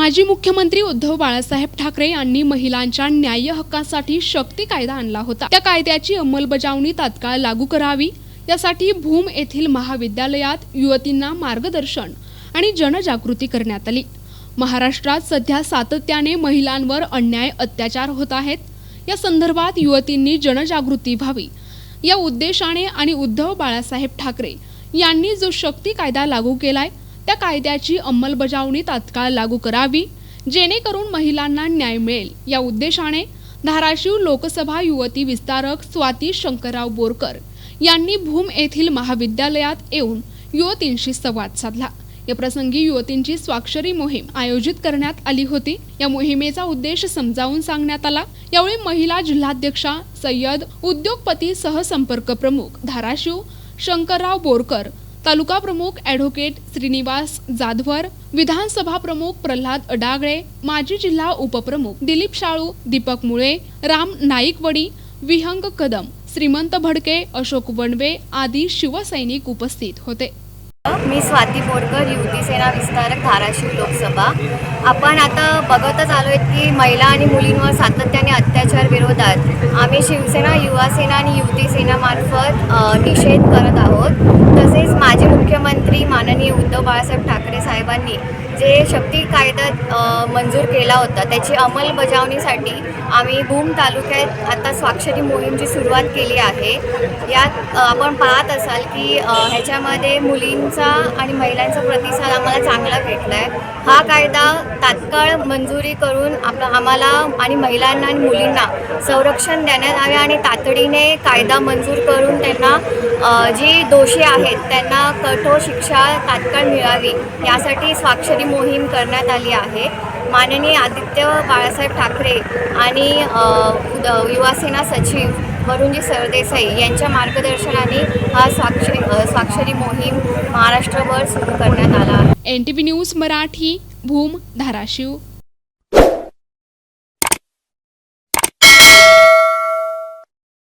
माजी मुख्यमंत्री उद्धव बाळासाहेब ठाकरे यांनी महिलांच्या न्याय्य हक्कासाठी शक्ती कायदा आणला होता. त्या कायद्याची अंमलबजावणी तात्काळ लागू करावी. यासाठी भूम येथील महाविद्यालयात युवतींना मार्गदर्शन आणि जनजागृती करण्यात आली. महाराष्ट्रात सध्या सातत्याने महिलांवर अन्याय अत्याचार होत आहेत. या संदर्भात युवतींनी जनजागृती व्हावी. या उद्देशाने आणि उद्धव बाळासाहेब ठाकरे यांनी जो शक्ती कायदा लागू केलाय त्या कायद्याची अंमलबजावणी तात्काळ लागू करावी जेणेकरून महिलांना न्याय मिळेल. या उद्देशाने धाराशिव लोकसभा युवती विस्तारक स्वाती शंकरराव बोरकर यांनी भूम येथील महाविद्यालयात येऊन युवतींशी संवाद साधला. या प्रसंगी युवतींची स्वाक्षरी मोहीम आयोजित करण्यात आली होती. या मोहिमेचा उद्देश समजावून सांगण्यात आला. यावेळी महिला जिल्हाध्यक्षा सय्यद उद्योगपती सहसंपर्क प्रमुख धाराशिव शंकरराव बोरकर तालुका प्रमुख ॲडव्होकेट श्रीनिवास जाधवर विधानसभा प्रमुख प्रल्हाद अडागळे माजी जिल्हा उपप्रमुख दिलीप शाळू दीपक मुळे राम नाईकवडी विहंग कदम श्रीमंत भडके अशोक वणवे आदी शिवसैनिक उपस्थित होते. मी स्वाती बोरकर युती सेना विस्तारक धाराशिव लोकसभा. आपण आता बघतच आलो आहेत की महिला आणि मुलींवर सातत्याने अत्याचार विरोधात आम्ही शिवसेना युवा सेना आणि युती सेनामार्फत निषेध करत आहोत. माननीय उद्धव बाळासाहेब ठाकरे साहेबांनी जे शक्ती कायदा मंजूर केला होता त्याची अंमलबजावणीसाठी आम्ही भूम तालुक्यात आता स्वाक्षरी मोहीमची सुरुवात केली आहे. यात आपण पाहत असाल की ह्याच्यामध्ये मुलींचा आणि महिलांचा प्रतिसाद आम्हाला चांगला भेटला आहे हा कायदा तात्काळ मंजुरी करून आपला आम्हाला आणि महिलांना आणि मुलींना संरक्षण देण्यात यावे आणि तातडीने कायदा मंजूर करून त्यांना जी दोषी आहेत त्यांना कठोर शिक्षा तात्काळ मिळावी यासाठी स्वाक्षरी मोहीम करण्यात आली आहे. माननीय आदित्य बाळासाहेब ठाकरे आणि उद- युवासेना सचिव वरुणजी सरदेसाई यांच्या मार्गदर्शनाने हा स्वाक्षरी स्वाक्षरी मोहीम महाराष्ट्रभर सुरू करण्यात आला N T V news Marathi Bhoom Dharashiv.